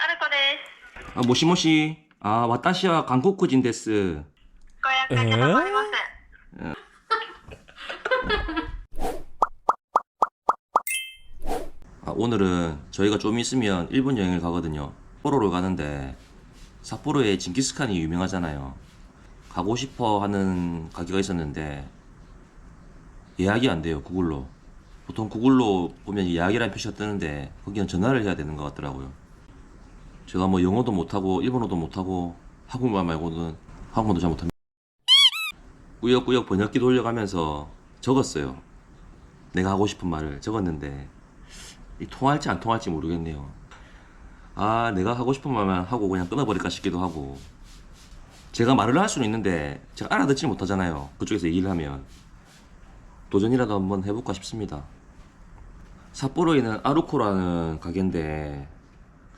アルコです。あ、もしもし。あ、私は韓国人です。ご予約いただります。 아, 오늘은 저희가 좀 있으면 일본 여행을 가거든요. 삿포로를 가는데 삿포로에 징기스칸이 유명하잖아요. 가고 싶어 하는 가게가 있었는데 예약이 안 돼요. 구글로. 보통 구글로 보면 예약이라는 표시가 뜨는데 거기는 전화를 해야 되는 것 같더라고요. 제가 뭐 영어도 못하고 일본어도 못하고 한국말 말고는 한국어도 잘 못합니다. 꾸역꾸역 번역기 돌려가면서 적었어요. 내가 하고 싶은 말을 적었는데 이 통할지 안 통할지 모르겠네요. 아, 내가 하고 싶은 말만 하고 그냥 끊어버릴까 싶기도 하고. 제가 말을 할 수는 있는데 제가 알아듣지 못하잖아요. 그쪽에서 얘기를 하면. 도전이라도 한번 해볼까 싶습니다. 삿포로에 있는 아루코라는 가게인데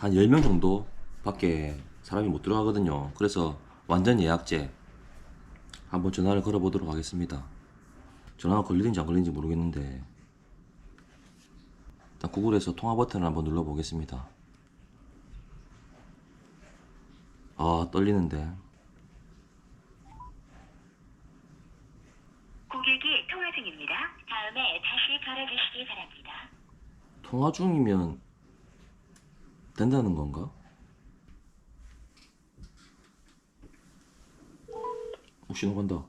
한 10명 정도 밖에 사람이 못 들어가거든요. 그래서 완전 예약제 한번 전화를 걸어보도록 하겠습니다. 전화가 걸리는지 안 걸리는지 모르겠는데 일단 구글에서 통화 버튼을 한번 눌러보겠습니다. 아 떨리는데 고객이 통화 중입니다. 다음에 다시 걸어주시기 바랍니다. 통화 중이면 된다는 건가? 혹시 녹간다.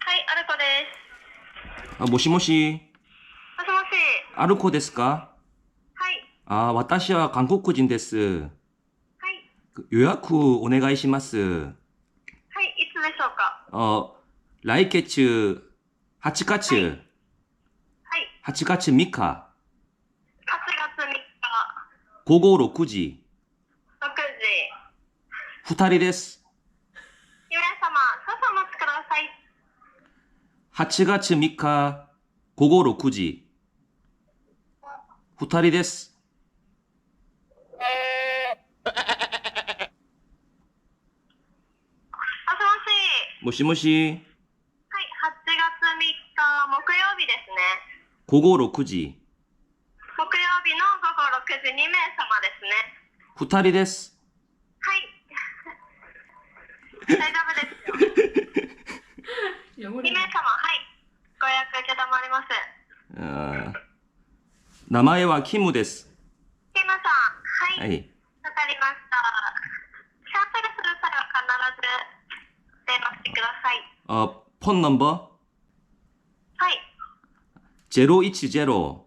하이 아르코 데스 아 모시모시. 하스모시. 아르코 데스까? 하이 아 와타시와 강코쿠진 데스. 하이 그 요약후 오네가이시마스. 하이 이츠 데쇼까 어 라이케츠 하치카츠. 8月3日。8月3日。午後6時。6時。2人です。8月3日、午後6時。二人です。もしもし。もしもし。午後6時。木曜日の午後6時2名様ですね。二人です。はい。大丈夫ですよ。2名様、はい。ご予約承ります。名前はキムです。キムさん、ははい。わかりました。キャンセルする際は必ず電話してください。あ、ポンナンバ010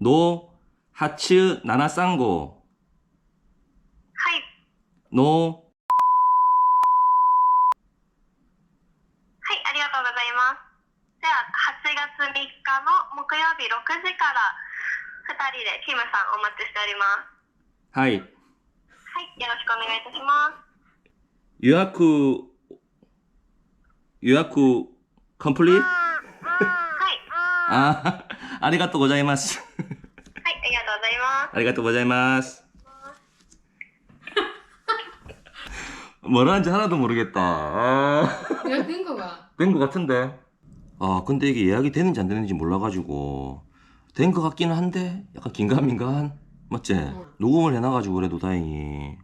の89735はい。の。はいありがとうございます。では8月3日の木曜日6時から2人でキムさんお待ちしております。はい。はいよろしくお願いいたします。予約予約 아쿠 컴플릿 はい。 아 아리가또 고자이마스 はい、ありがとうございます。 아리가또 고자이마스 뭐라는지 하나도 모르겠다 아, 야, 된 거가. 된 것 같은데 아 근데 이게 예약이 되는지 안 되는지 몰라가지고 된 것 같기는 한데 약간 긴가민가한 맞지? 녹음을 해놔가지고 그래도 다행히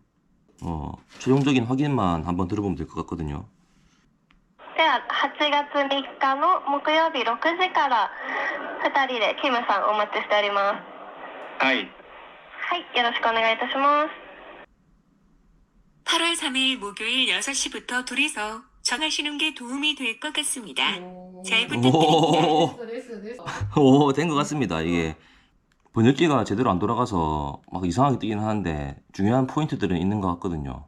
어 최종적인 확인만 한번 들어보면 될 것 같거든요 では、8月3日の木曜日6時から2人でキムさんお待ちしております。はい。はい、よろしくお願いいたします。 8월 3일 목요일 6시부터 둘이서 정하시는 게 도움이 될 것 같습니다. 잘 부탁드립니다. 오, 됐어, 됐어, 됐어. 오, 된 것 같습니다. 이게 번역기가 제대로 안 돌아가서 막 이상하게 뜨긴 하는데 중요한 포인트들은 있는 것 같거든요.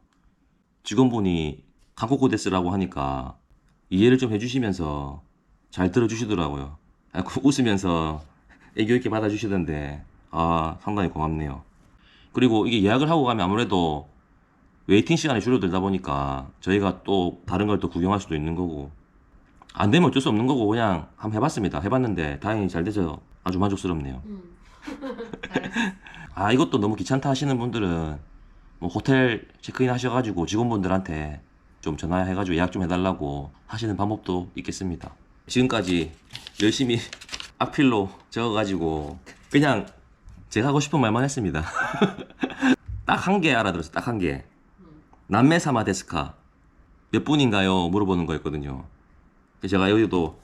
직원분이 한국어 데스라고 하니까 이해를 좀 해주시면서 잘 들어주시더라고요. 아, 그 웃으면서 애교 있게 받아주시던데 아 상당히 고맙네요. 그리고 이게 예약을 하고 가면 아무래도 웨이팅 시간이 줄어들다 보니까 저희가 또 다른 걸 또 구경할 수도 있는 거고 안 되면 어쩔 수 없는 거고 그냥 한번 해봤습니다. 해봤는데 다행히 잘 돼서 아주 만족스럽네요. 응. 아 이것도 너무 귀찮다 하시는 분들은 뭐 호텔 체크인 하셔가지고 직원분들한테 좀 전화해가지고 예약 좀 해달라고 하시는 방법도 있겠습니다. 지금까지 열심히 악필로 적어가지고 그냥 제가 하고 싶은 말만 했습니다. 딱 한 개 알아들었어요. 딱 한 개. 남매사마 데스카 몇 분인가요? 물어보는 거였거든요. 제가 여기도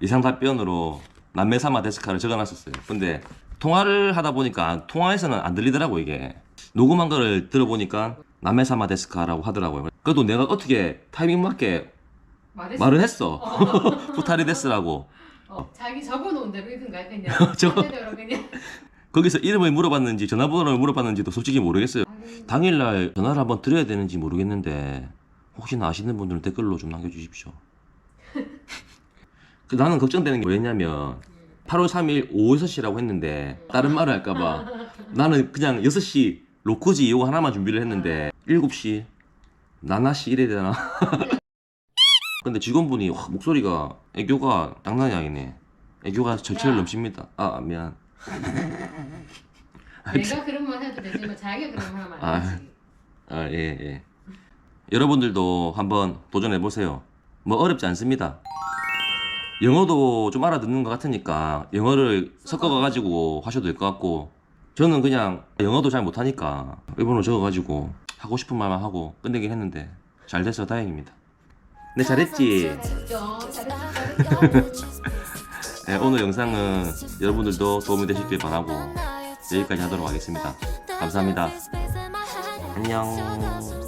이상 답변으로 남매사마 데스카를 적어놨었어요. 근데 통화를 하다 보니까 통화에서는 안 들리더라고 이게. 녹음한 거를 들어보니까 남매사마 데스카라고 하더라고요. 그래도 내가 어떻게 타이밍 맞게 말했어. 말을 했어. 후타리 데스라고. 어, 자기 적어놓은 대로 이든가 그냥. 대로 그냥. 거기서 이름을 물어봤는지 전화번호를 물어봤는지도 솔직히 모르겠어요. 아유, 당일날 전화를 한번 드려야 되는지 모르겠는데 혹시나 아시는 분들은 댓글로 좀 남겨주십시오. 그 나는 걱정되는 게 뭐였냐면 8월 3일 오후 6시라고 했는데 다른 말을 할까봐 나는 그냥 6시 로코지 이거 하나만 준비를 했는데 7시 나나씨 이래야 되나? 근데 직원분이 와, 목소리가 애교가 장난이 아니네. 애교가 절체를 야. 넘칩니다. 아 미안. 내가 그런 말 해도 되지만 자기가 그런 말 하면 아. 안 되지. 아, 예, 예. 여러분들도 한번 도전해 보세요. 뭐 어렵지 않습니다. 영어도 좀 알아듣는 것 같으니까 영어를 섞어 가지고 하셔도 될 것 같고 저는 그냥 영어도 잘 못하니까 일본어로 적어가지고 하고 싶은 말만 하고 끝내긴 했는데 잘 돼서 다행입니다. 네 잘했지. 네, 오늘 영상은 여러분들도 도움이 되시길 바라고 여기까지 하도록 하겠습니다. 감사합니다. 안녕.